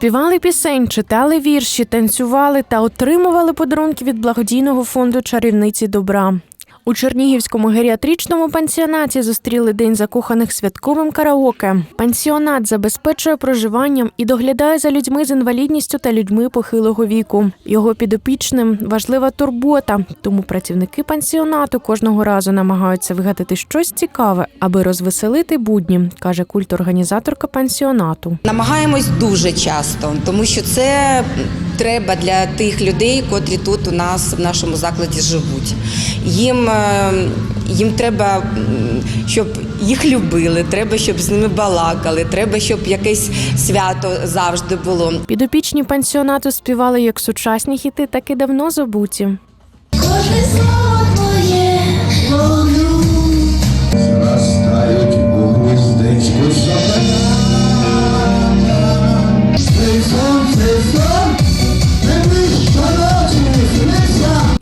Співали пісень, читали вірші, танцювали та отримували подарунки від благодійного фонду чарівниці добра. У Чернігівському геріатричному пансіонаті зустріли день закоханих святковим караоке. Пансіонат забезпечує проживанням і доглядає за людьми з інвалідністю та людьми похилого віку. Його підопічним важлива турбота, тому працівники пансіонату кожного разу намагаються вигадати щось цікаве, аби розвеселити будні, каже культорганізаторка пансіонату. Намагаємось дуже часто, тому що це треба для тих людей, котрі тут у нас в нашому закладі живуть. Їм, е, їм треба, щоб їх любили, треба, щоб з ними балакали, треба, щоб якесь свято завжди було. Підопічні пансіонату співали як сучасні хіти, так і давно забуті. Кожне слово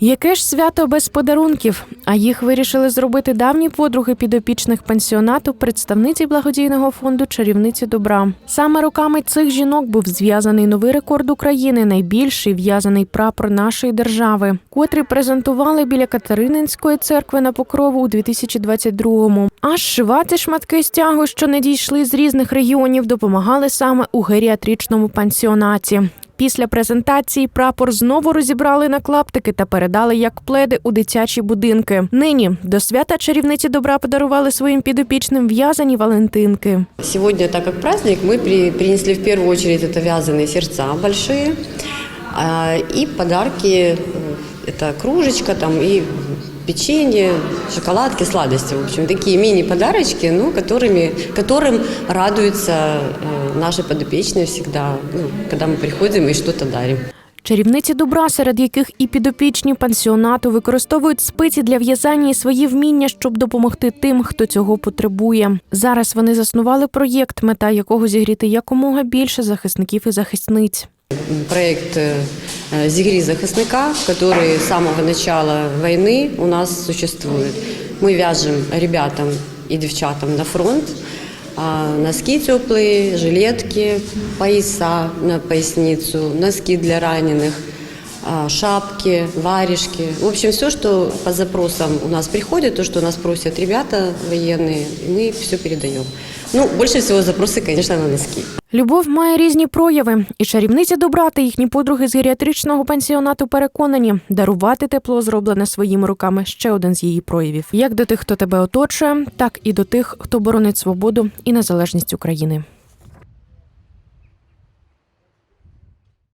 Яке ж свято без подарунків? А їх вирішили зробити давні подруги підопічних пансіонату, представниці благодійного фонду Чарівниці добра. Саме руками цих жінок був зв'язаний новий рекорд України, найбільший в'язаний прапор нашої держави, котрий презентували біля Катерининської церкви на покрову у 2022-му. Аж шивати шматки стягу, що не дійшли з різних регіонів, допомагали саме у геріатричному пансіонаті. Після презентації прапор знову розібрали на клаптики та передали як пледи у дитячі будинки. Нині до свята чарівниці добра подарували своїм підопічним в'язані валентинки. Сегодня, так как праздник, мы при- принесли в первую очередь это вязаные сердца большие а, и подарки. э, Это кружечка там и печенье, шоколадки, сладости. В общем, такие мини-подарочки, ну, которыми, которым радуются э, наши подопечные всегда, ну, когда мы приходим и что-то дарим. Чарівниці добра, серед яких і підопічні пансіонату використовують спиці для в'язання і свої вміння, щоб допомогти тим, хто цього потребує. Зараз вони заснували проєкт, мета якого зігріти якомога більше захисників і захисниць. проект э, э, «Зигри захисника», который с самого начала войны у нас существует. Мы вяжем ребятам и девчатам на фронт а, носки теплые, жилетки, пояса на поясницу, носки для раненых, а, шапки, варежки. В общем, все, что по запросам у нас приходит, то, что у нас просят ребята военные, мы все передаем. Ну, больше всего запросы, конечно, на носки. Любов має різні прояви, і чарівниці добра та їхні подруги з геріатричного пансіонату переконані, дарувати тепло, зроблене своїми руками, ще один з її проявів. Як до тих, хто тебе оточує, так і до тих, хто боронить свободу і незалежність України.